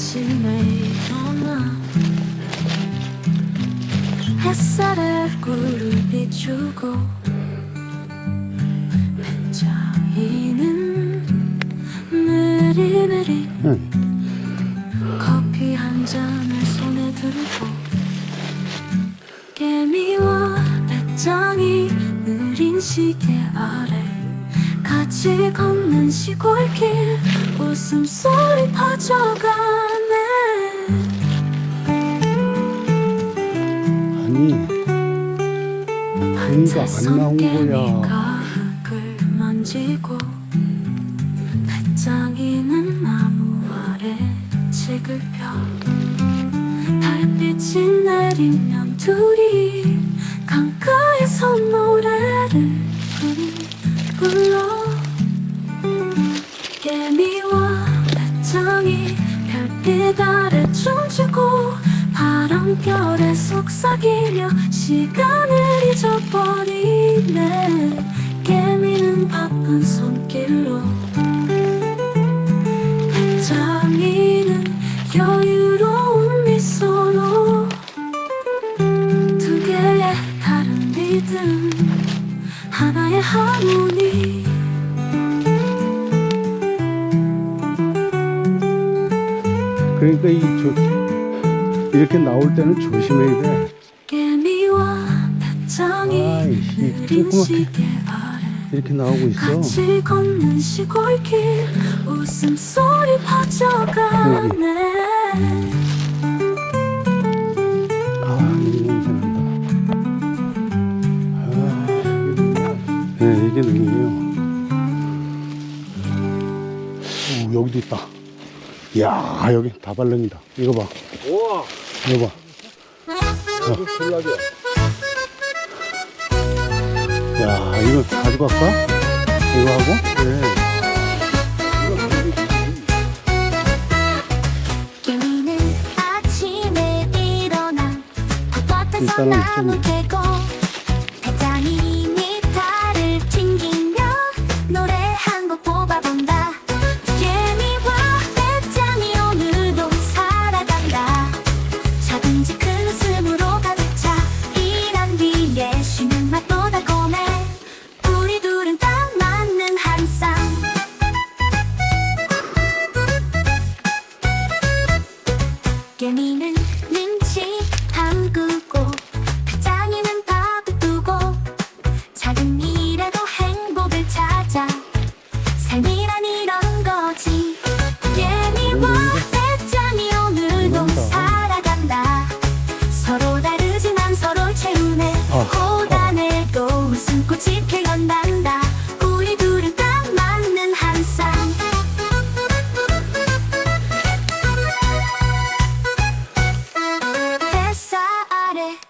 매일 오나 햇살에 얼굴을 비추고 배짱이는 느리느리 응. 커피 한 잔을 손에 들고 개미와 배짱이 느린 시계 아래 같이 걷는 시골길 웃음소리 퍼져가 네 아니, 개미가 안 나온 거야. 배짱이는 나무 아래 책을 펴 달빛이 내리면 둘이 강가에서 노래를 불러 개미와 배짱이 별빛 아래 춤추고 바람결에 속삭이며 시간을 잊어버리네. 개미는 바쁜 손길로. 배짱이는 여유로운 미소로. 두 개의 다른 리듬 하나의 하모니. 그러니까 이, 저, 이렇게 나올 때는 조심해야 돼. 아이씨, 조그맣게. 이렇게 나오고 있어. 같이 걷는 시골길 웃음소리 퍼져가네 아, 이 냄새 난다. 아, 네, 이게 능이에요. 오, 여기도 있다. 이야, 여기 다발랭이다. 이거 봐. 우와 이거 봐. 이거 졸라게 야, 이거 가져갈까? 이거 하고? 밭밭에서 일단은 좀-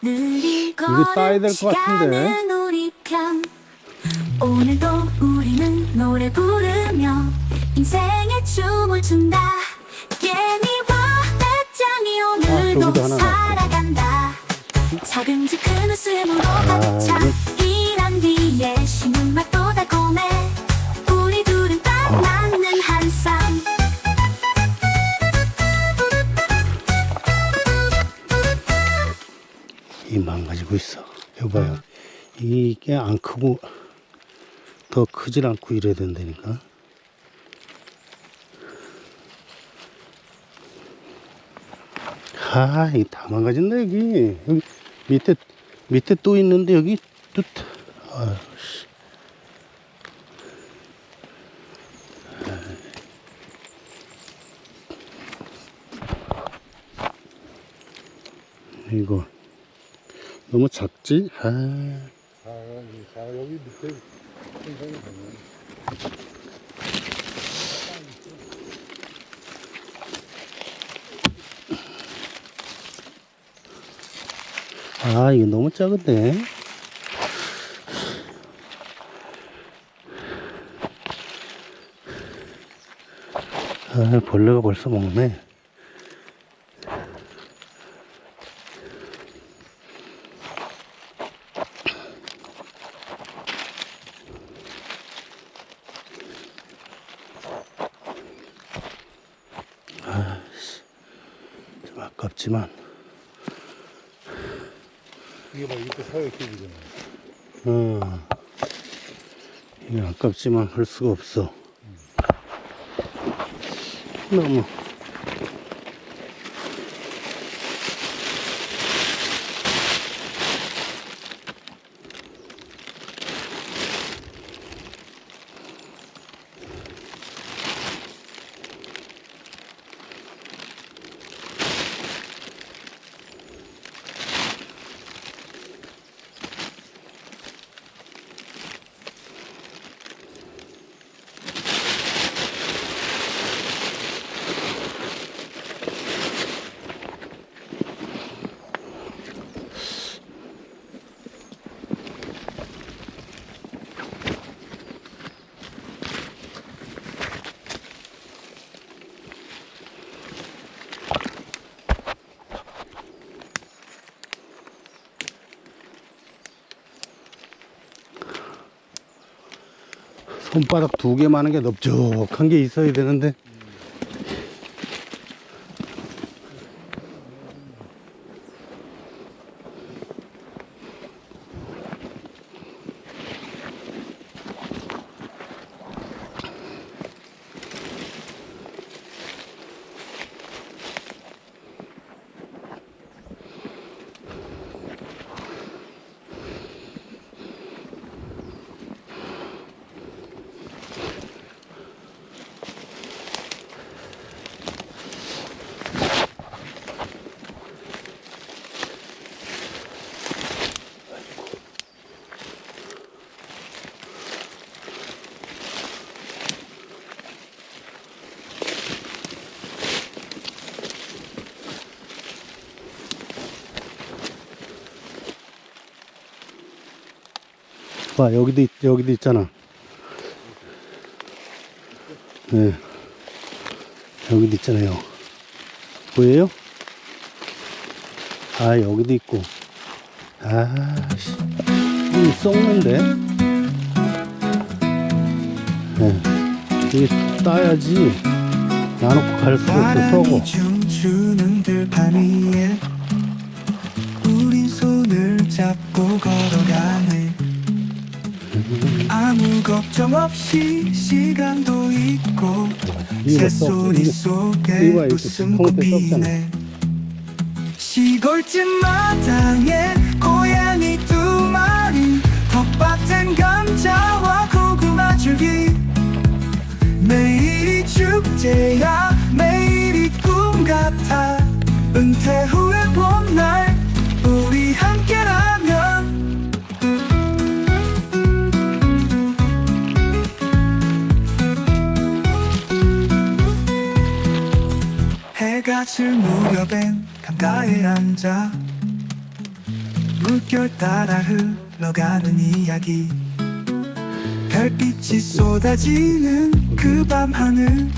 느린 따야 걸음 될것 같은데. 오늘도 우리는 노래 부르며 인생의 춤을 춘다. 개미와 배짱이 오늘도 하나 살아간다. 작은지 큰 웃음으로 가득 차 이게 안 크고 더 크질 않고 이래야 된다니까. 아, 이다 망가진다 여기. 여기 밑에 밑에 또 있는데 여기 또 아유 씨. 이거 너무 작지? 아. 아, 자 여기 밑에 생선이 있네. 아, 이거 너무 작은데? 아, 벌레가 벌써 먹네. 아깝지만 이게 봐, 이렇게 사회 깨지잖아. 어, 이게 아깝지만 할 수가 없어. 너무 손바닥 두개 많은 게 넓적한 게 있어야 되는데 봐 여기도 있, 여기도 있잖아. 네. 여기도 있잖아요. 보여요? 아 여기도 있고. 아씨 이 썩는데. 네. 이게 따야지. 놔놓고 갈 수가 없어 썩어. 잡고 걸어가네 아무 걱정 없이 시간도 있고 새소리 속에 이거 봐, 이거 웃음꽃 콩잎에 썩잖아. 피네 시골집 마당에 고양이 두 마리 텃밭엔 감자와 고구마 줄기 매일이 축제야 매일이 꿈 같아 질 무렵엔 강가에 앉아 물결 따라 흘러가는 이야기. 별빛이 쏟아지는 그 밤 하늘.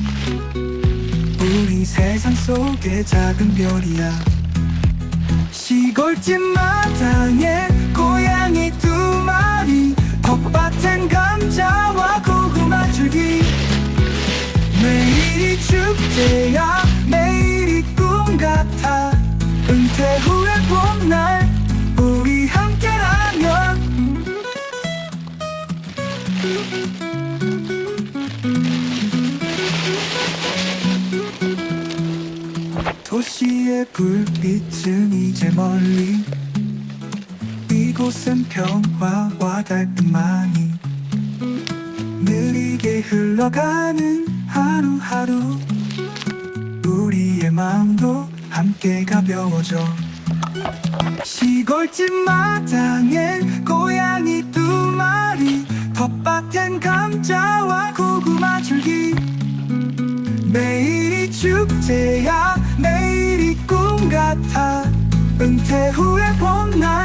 우리 세상 속의 작은 별이야. 시골집 마당에 고 도시의 불빛은 이제 멀리 이곳은 평화와 달빛만이 느리게 흘러가는 하루하루 우리의 마음도 함께 가벼워져 시골집 두 마리 텃밭엔 감자와 고구마 줄기. 매일이 축제야 매일이 꿈 같아. 은퇴 후의 봄날